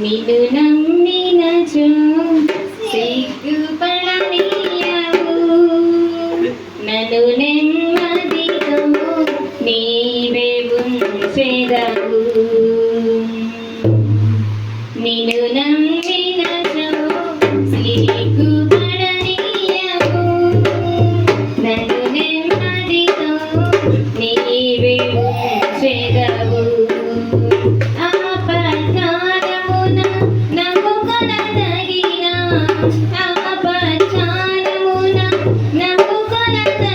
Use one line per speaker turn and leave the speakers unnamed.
నిన్ను నమ్మినచో సిగ్గుపడనీయవు నన్ను నెమ్మదితో నీవే ఉంచెదవు Thank you.